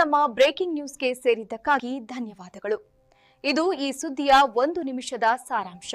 ನಮ್ಮ ಬ್ರೇಕಿಂಗ್ ನ್ಯೂಸ್ಗೆ ಸೇರಿದ್ದಕ್ಕಾಗಿ ಧನ್ಯವಾದಗಳು. ಇದು ಈ ಸುದ್ದಿಯ ಒಂದು ನಿಮಿಷದ ಸಾರಾಂಶ.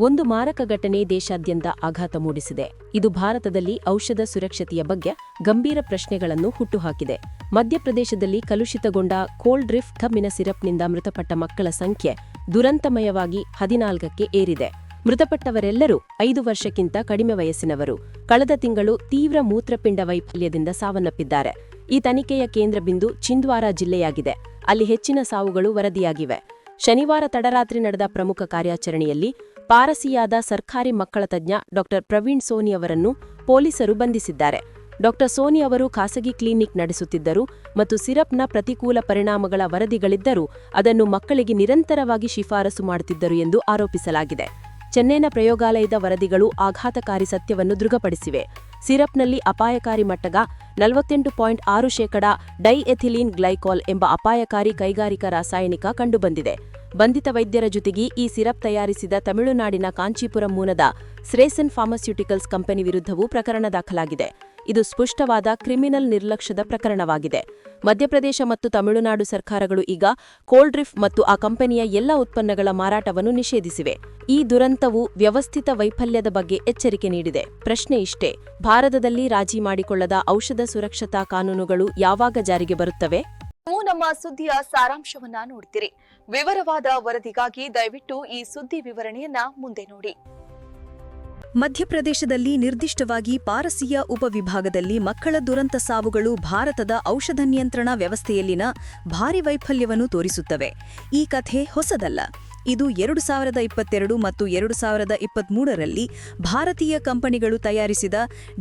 ಒಂದು ಮಾರಕ ಘಟನೆ ದೇಶಾದ್ಯಂತ ಆಘಾತ ಮೂಡಿಸಿದೆ. ಇದು ಭಾರತದಲ್ಲಿ ಔಷಧ ಸುರಕ್ಷತೆಯ ಬಗ್ಗೆ ಗಂಭೀರ ಪ್ರಶ್ನೆಗಳನ್ನು ಹುಟ್ಟುಹಾಕಿದೆ. ಮಧ್ಯಪ್ರದೇಶದಲ್ಲಿ ಕಲುಷಿತಗೊಂಡ ಕೋಲ್ಡ್ ರಿಫ್ ಕಬ್ಬಿನ ಸಿರಪ್ನಿಂದ ಮೃತಪಟ್ಟ ಮಕ್ಕಳ ಸಂಖ್ಯೆ ದುರಂತಮಯವಾಗಿ ಹದಿನಾಲ್ಕಕ್ಕೆ ಏರಿದೆ. ಮೃತಪಟ್ಟವರೆಲ್ಲರೂ ಐದು ವರ್ಷಕ್ಕಿಂತ ಕಡಿಮೆ ವಯಸ್ಸಿನವರು. ಕಳೆದ ತಿಂಗಳು ತೀವ್ರ ಮೂತ್ರಪಿಂಡ ವೈಫಲ್ಯದಿಂದ ಸಾವನ್ನಪ್ಪಿದ್ದಾರೆ. ಈ ತನಿಖೆಯ ಕೇಂದ್ರ ಬಿಂದು ಚಿಂದ್ವಾರ ಜಿಲ್ಲೆಯಾಗಿದೆ. ಅಲ್ಲಿ ಹೆಚ್ಚಿನ ಸಾವುಗಳು ವರದಿಯಾಗಿವೆ. ಶನಿವಾರ ತಡರಾತ್ರಿ ನಡೆದ ಪ್ರಮುಖ ಕಾರ್ಯಾಚರಣೆಯಲ್ಲಿ ಪಾರಸಿಯಾದ ಸರ್ಕಾರಿ ಮಕ್ಕಳ ತಜ್ಞ ಡಾ. ಪ್ರವೀಣ್ ಸೋನಿ ಅವರನ್ನು ಪೊಲೀಸರು ಬಂಧಿಸಿದ್ದಾರೆ. ಡಾ. ಸೋನಿ ಅವರು ಖಾಸಗಿ ಕ್ಲಿನಿಕ್ ನಡೆಸುತ್ತಿದ್ದರು ಮತ್ತು ಸಿರಪ್ನ ಪ್ರತಿಕೂಲ ಪರಿಣಾಮಗಳ ವರದಿಗಳಿದ್ದರೂ ಅದನ್ನು ಮಕ್ಕಳಿಗೆ ನಿರಂತರವಾಗಿ ಶಿಫಾರಸು ಮಾಡುತ್ತಿದ್ದರು ಎಂದು ಆರೋಪಿಸಲಾಗಿದೆ. ಚೆನ್ನೈನ ಪ್ರಯೋಗಾಲಯದ ವರದಿಗಳು ಆಘಾತಕಾರಿ ಸತ್ಯವನ್ನು ದೃಢಪಡಿಸಿವೆ. ಸಿರಪ್ನಲ್ಲಿ ಅಪಾಯಕಾರಿ ಮಟ್ಟಗ ನಲವತ್ತೆಂಟು ಪಾಯಿಂಟ್ ಆರು ಶೇಕಡ ಡೈಎಥಿಲೀನ್ ಗ್ಲೈಕಾಲ್ ಎಂಬ ಅಪಾಯಕಾರಿ ಕೈಗಾರಿಕಾ ರಾಸಾಯನಿಕ ಕಂಡುಬಂದಿದೆ. ಬಂಧಿತ ವೈದ್ಯರ ಜೊತೆಗೆ ಈ ಸಿರಪ್ ತಯಾರಿಸಿದ ತಮಿಳುನಾಡಿನ ಕಾಂಚೀಪುರಂ ಮೂಲದ ಸ್ರೇಸನ್ ಫಾರ್ಮಾಸ್ಯೂಟಿಕಲ್ಸ್ ಕಂಪನಿ ವಿರುದ್ಧವೂ ಪ್ರಕರಣ ದಾಖಲಾಗಿದೆ. ಇದು ಸ್ಪಷ್ಟವಾದ ಕ್ರಿಮಿನಲ್ ನಿರ್ಲಕ್ಷ್ಯದ ಪ್ರಕರಣವಾಗಿದೆ. ಮಧ್ಯಪ್ರದೇಶ ಮತ್ತು ತಮಿಳುನಾಡು ಸರ್ಕಾರಗಳು ಈಗ ಕೋಲ್ಡ್ ಡ್ರಿಫ್ ಮತ್ತು ಆ ಕಂಪನಿಯ ಎಲ್ಲ ಉತ್ಪನ್ನಗಳ ಮಾರಾಟವನ್ನು ನಿಷೇಧಿಸಿವೆ. ಈ ದುರಂತವು ವ್ಯವಸ್ಥಿತ ವೈಫಲ್ಯದ ಬಗ್ಗೆ ಎಚ್ಚರಿಕೆ ನೀಡಿದೆ. ಪ್ರಶ್ನೆ ಇಷ್ಟೇ, ಭಾರತದಲ್ಲಿ ರಾಜಿ ಮಾಡಿಕೊಳ್ಳದ ಔಷಧ ಸುರಕ್ಷತಾ ಕಾನೂನುಗಳು ಯಾವಾಗ ಜಾರಿಗೆ ಬರುತ್ತವೆ? ನೀವು ನಮ್ಮ ಸುದ್ದಿಯ ಸಾರಾಂಶವನ್ನ ನೋಡ್ತೀರಿ. ವಿವರವಾದ ವರದಿಗಾಗಿ ದಯವಿಟ್ಟು ಈ ಸುದ್ದಿ ವಿವರಣೆಯನ್ನ ಮುಂದೆ ನೋಡಿ. ಮಧ್ಯಪ್ರದೇಶದಲ್ಲಿ ನಿರ್ದಿಷ್ಟವಾಗಿ ಪಾರಸಿಯ ಉಪವಿಭಾಗದಲ್ಲಿ ಮಕ್ಕಳ ದುರಂತ ಸಾವುಗಳು ಭಾರತದ ಔಷಧ ನಿಯಂತ್ರಣ ವ್ಯವಸ್ಥೆಯಲ್ಲಿನ ಭಾರಿ ವೈಫಲ್ಯವನ್ನು ತೋರಿಸುತ್ತವೆ. ಈ ಕಥೆ ಹೊಸದಲ್ಲ. ಇದು ಎರಡು ಸಾವಿರದ ಇಪ್ಪತ್ತೆರಡು ಮತ್ತು ಎರಡು ಸಾವಿರದ ಇಪ್ಪತ್ತ್ಮೂರರಲ್ಲಿ ಭಾರತೀಯ ಕಂಪನಿಗಳು ತಯಾರಿಸಿದ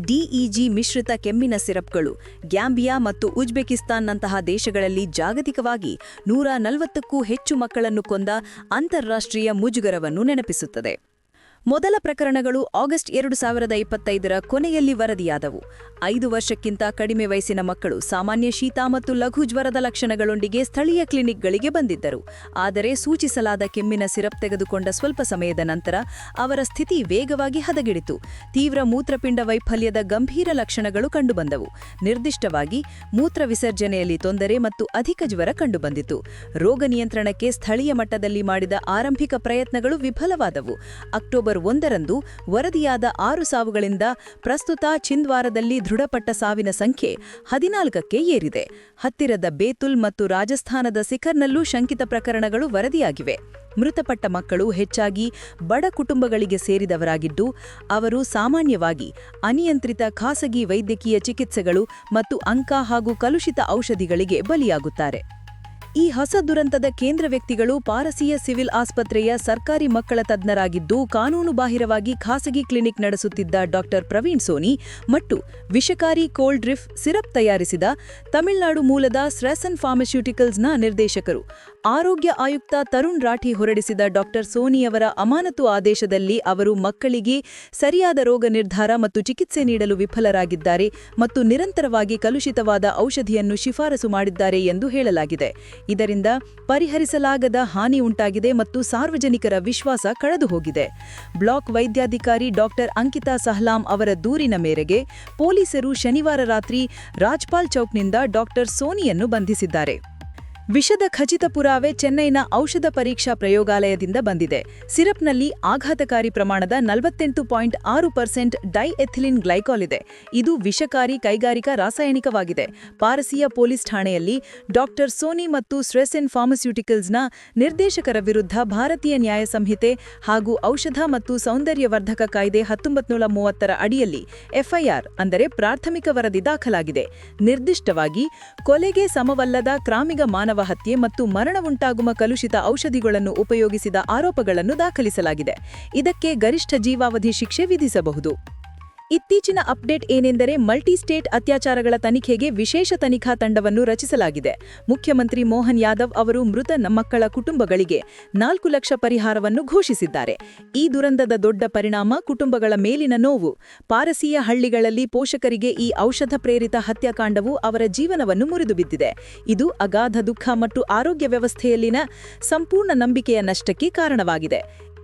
ಡಿಇಜಿ ಮಿಶ್ರಿತ ಕೆಮ್ಮಿನ ಸಿರಪ್ಗಳು. ಗ್ಯಾಂಬಿಯಾ ಮತ್ತು ಉಜ್ಬೆಕಿಸ್ತಾನ್ನಂತಹ ದೇಶಗಳಲ್ಲಿ ಜಾಗತಿಕವಾಗಿ ನೂರ ನಲವತ್ತಕ್ಕೂ ಹೆಚ್ಚು ಮಕ್ಕಳನ್ನು ಕೊಂದ ಅಂತಾರಾಷ್ಟ್ರೀಯ ಮುಜುಗರವನ್ನು ನೆನಪಿಸುತ್ತದೆ. ಮೊದಲ ಪ್ರಕರಣಗಳು ಆಗಸ್ಟ್ ಎರಡು ಸಾವಿರದ ಇಪ್ಪತ್ತೈದರ ಕೊನೆಯಲ್ಲಿ ವರದಿಯಾದವು. ಐದು ವರ್ಷಕ್ಕಿಂತ ಕಡಿಮೆ ವಯಸ್ಸಿನ ಮಕ್ಕಳು ಸಾಮಾನ್ಯ ಶೀತ ಮತ್ತು ಲಘು ಜ್ವರದ ಲಕ್ಷಣಗಳೊಂದಿಗೆ ಸ್ಥಳೀಯ ಕ್ಲಿನಿಕ್ಗಳಿಗೆ ಬಂದಿದ್ದರು. ಆದರೆ ಸೂಚಿಸಲಾದ ಕೆಮ್ಮಿನ ಸಿರಪ್ ತೆಗೆದುಕೊಂಡ ಸ್ವಲ್ಪ ಸಮಯದ ನಂತರ ಅವರ ಸ್ಥಿತಿ ವೇಗವಾಗಿ ಹದಗೆಡಿತು. ತೀವ್ರ ಮೂತ್ರಪಿಂಡ ವೈಫಲ್ಯದ ಗಂಭೀರ ಲಕ್ಷಣಗಳು ಕಂಡುಬಂದವು. ನಿರ್ದಿಷ್ಟವಾಗಿ ಮೂತ್ರ ವಿಸರ್ಜನೆಯಲ್ಲಿ ತೊಂದರೆ ಮತ್ತು ಅಧಿಕ ಜ್ವರ ಕಂಡುಬಂದಿತು. ರೋಗ ನಿಯಂತ್ರಣಕ್ಕೆ ಸ್ಥಳೀಯ ಮಟ್ಟದಲ್ಲಿ ಮಾಡಿದ ಆರಂಭಿಕ ಪ್ರಯತ್ನಗಳು ವಿಫಲವಾದವು. ಅಕ್ಟೋಬರ್ ಒಂದರಂದು ವರದಿಯಾದ ಆರು ಸಾವುಗಳಿಂದ ಪ್ರಸ್ತುತ ಚಿಂದ್ವಾರದಲ್ಲಿ ದೃಢಪಟ್ಟ ಸಾವಿನ ಸಂಖ್ಯೆ ಹದಿನಾಲ್ಕಕ್ಕೆ ಏರಿದೆ. ಹತ್ತಿರದ ಬೇತುಲ್ ಮತ್ತು ರಾಜಸ್ಥಾನದ ಸಿಖರ್ನಲ್ಲೂ ಶಂಕಿತ ಪ್ರಕರಣಗಳು ವರದಿಯಾಗಿವೆ. ಮೃತಪಟ್ಟ ಮಕ್ಕಳು ಹೆಚ್ಚಾಗಿ ಬಡ ಕುಟುಂಬಗಳಿಗೆ ಸೇರಿದವರಾಗಿದ್ದು, ಅವರು ಸಾಮಾನ್ಯವಾಗಿ ಅನಿಯಂತ್ರಿತ ಖಾಸಗಿ ವೈದ್ಯಕೀಯ ಚಿಕಿತ್ಸೆಗಳು ಮತ್ತು ಅಂಕ ಹಾಗೂ ಕಲುಷಿತ ಔಷಧಿಗಳಿಗೆ ಬಲಿಯಾಗುತ್ತಾರೆ. ಈ ಹೊಸ ದುರಂತದ ಕೇಂದ್ರ ವ್ಯಕ್ತಿಗಳು ಪಾರಸಿಯ ಸಿವಿಲ್ ಆಸ್ಪತ್ರೆಯ ಸರ್ಕಾರಿ ಮಕ್ಕಳ ತಜ್ಞರಾಗಿದ್ದು ಕಾನೂನುಬಾಹಿರವಾಗಿ ಖಾಸಗಿ ಕ್ಲಿನಿಕ್ ನಡೆಸುತ್ತಿದ್ದ ಡಾಕ್ಟರ್ ಪ್ರವೀಣ್ ಸೋನಿ ಮತ್ತು ವಿಷಕಾರಿ ಕೋಲ್ಡ್ ಡ್ರಿಫ್ ಸಿರಪ್ ತಯಾರಿಸಿದ ತಮಿಳುನಾಡು ಮೂಲದ ಸ್ರೆಸನ್ ಫಾರ್ಮಸ್ಯೂಟಿಕಲ್ಸ್ನ ನಿರ್ದೇಶಕರು. ಆರೋಗ್ಯ ಆಯುಕ್ತ ತರುಣ್ ರಾಠಿ ಹೊರಡಿಸಿದ ಡಾಕ್ಟರ್ ಸೋನಿಯವರ ಅಮಾನತು ಆದೇಶದಲ್ಲಿ ಅವರು ಮಕ್ಕಳಿಗೆ ಸರಿಯಾದ ರೋಗ ನಿರ್ಧಾರ ಮತ್ತು ಚಿಕಿತ್ಸೆ ನೀಡಲು ವಿಫಲರಾಗಿದ್ದಾರೆ ಮತ್ತು ನಿರಂತರವಾಗಿ ಕಲುಷಿತವಾದ ಔಷಧಿಯನ್ನು ಶಿಫಾರಸು ಮಾಡಿದ್ದಾರೆ ಎಂದು ಹೇಳಲಾಗಿದೆ. ಇದರಿಂದ ಪರಿಹರಿಸಲಾಗದ ಹಾನಿ ಉಂಟಾಗಿದೆ ಮತ್ತು ಸಾರ್ವಜನಿಕರ ವಿಶ್ವಾಸ ಕಳೆದುಹೋಗಿದೆ. ಬ್ಲಾಕ್ ವೈದ್ಯಾಧಿಕಾರಿ ಡಾಕ್ಟರ್ ಅಂಕಿತಾ ಸಹ್ಲಾಂ ಅವರ ದೂರಿನ ಮೇರೆಗೆ ಪೊಲೀಸರು ಶನಿವಾರ ರಾತ್ರಿ ರಾಜ್ಪಾಲ್ ಚೌಕ್ನಿಂದ ಡಾಕ್ಟರ್ ಸೋನಿಯನ್ನು ಬಂಧಿಸಿದ್ದಾರೆ. ವಿಷದ ಖಚಿತ ಪುರಾವೆ ಚೆನ್ನೈನ ಔಷಧ ಪರೀಕ್ಷಾ ಪ್ರಯೋಗಾಲಯದಿಂದ ಬಂದಿದೆ. ಸಿರಪ್ನಲ್ಲಿ ಆಘಾತಕಾರಿ ಪ್ರಮಾಣದ ನಲವತ್ತೆಂಟು ಪಾಯಿಂಟ್ ಆರು ಪರ್ಸೆಂಟ್ ಡೈಎಥಿಲಿನ್ ಗ್ಲೈಕಾಲ್ ಇದೆ. ಇದು ವಿಷಕಾರಿ ಕೈಗಾರಿಕಾ ರಾಸಾಯನಿಕವಾಗಿದೆ. ಪಾರಸಿಯ ಪೊಲೀಸ್ ಠಾಣೆಯಲ್ಲಿ ಡಾಕ್ಟರ್ ಸೋನಿ ಮತ್ತು ಸ್ಟ್ರೆಸೆನ್ ಫಾರ್ಮಸ್ಯೂಟಿಕಲ್ಸ್ನ ನಿರ್ದೇಶಕರ ವಿರುದ್ಧ ಭಾರತೀಯ ನ್ಯಾಯ ಸಂಹಿತೆ ಹಾಗೂ ಔಷಧ ಮತ್ತು ಸೌಂದರ್ಯವರ್ಧಕ ಕಾಯ್ದೆ ಹತ್ತೊಂಬತ್ನೂರ ಮೂವತ್ತರ ಅಡಿಯಲ್ಲಿ ಎಫ್ಐಆರ್ ಅಂದರೆ ಪ್ರಾಥಮಿಕ ವರದಿ ದಾಖಲಾಗಿದೆ. ನಿರ್ದಿಷ್ಟವಾಗಿ ಕೊಲೆಗೆ ಸಮವಲ್ಲದ ಕ್ರಾಮಿಗ ಮಾನವ ಹತ್ಯೆ ಮತ್ತು ಮರಣವುಂಟಾಗುವ ಕಲುಷಿತ ಔಷಧಿಗಳನ್ನು ಉಪಯೋಗಿಸಿದ ಆರೋಪಗಳನ್ನು ದಾಖಲಿಸಲಾಗಿದೆ. ಇದಕ್ಕೆ ಗರಿಷ್ಠ ಜೀವಾವಧಿ ಶಿಕ್ಷೆ ವಿಧಿಸಬಹುದು. ಇತ್ತೀಚಿನ ಅಪ್ಡೇಟ್ ಏನೆಂದರೆ ಮಲ್ಟಿಸ್ಟೇಟ್ ಅತ್ಯಾಚಾರಗಳ ತನಿಖೆಗೆ ವಿಶೇಷ ತನಿಖಾ ತಂಡವನ್ನು ರಚಿಸಲಾಗಿದೆ. ಮುಖ್ಯಮಂತ್ರಿ ಮೋಹನ್ ಯಾದವ್ ಅವರು ಮೃತ ಮಕ್ಕಳ ಕುಟುಂಬಗಳಿಗೆ ನಾಲ್ಕು ಲಕ್ಷ ಪರಿಹಾರವನ್ನು ಘೋಷಿಸಿದ್ದಾರೆ. ಈ ದುರಂತದ ದೊಡ್ಡ ಪರಿಣಾಮ ಕುಟುಂಬಗಳ ಮೇಲಿನ ನೋವು. ಪಾರಸೀಯ ಹಳ್ಳಿಗಳಲ್ಲಿ ಪೋಷಕರಿಗೆ ಈ ಔಷಧ ಪ್ರೇರಿತ ಹತ್ಯಾಕಾಂಡವು ಅವರ ಜೀವನವನ್ನು ಮುರಿದುಬಿದ್ದಿದೆ. ಇದು ಅಗಾಧ ದುಃಖ ಮತ್ತು ಆರೋಗ್ಯ ವ್ಯವಸ್ಥೆಯಲ್ಲಿನ ಸಂಪೂರ್ಣ ನಂಬಿಕೆಯ ನಷ್ಟಕ್ಕೆ ಕಾರಣವಾಗಿದೆ.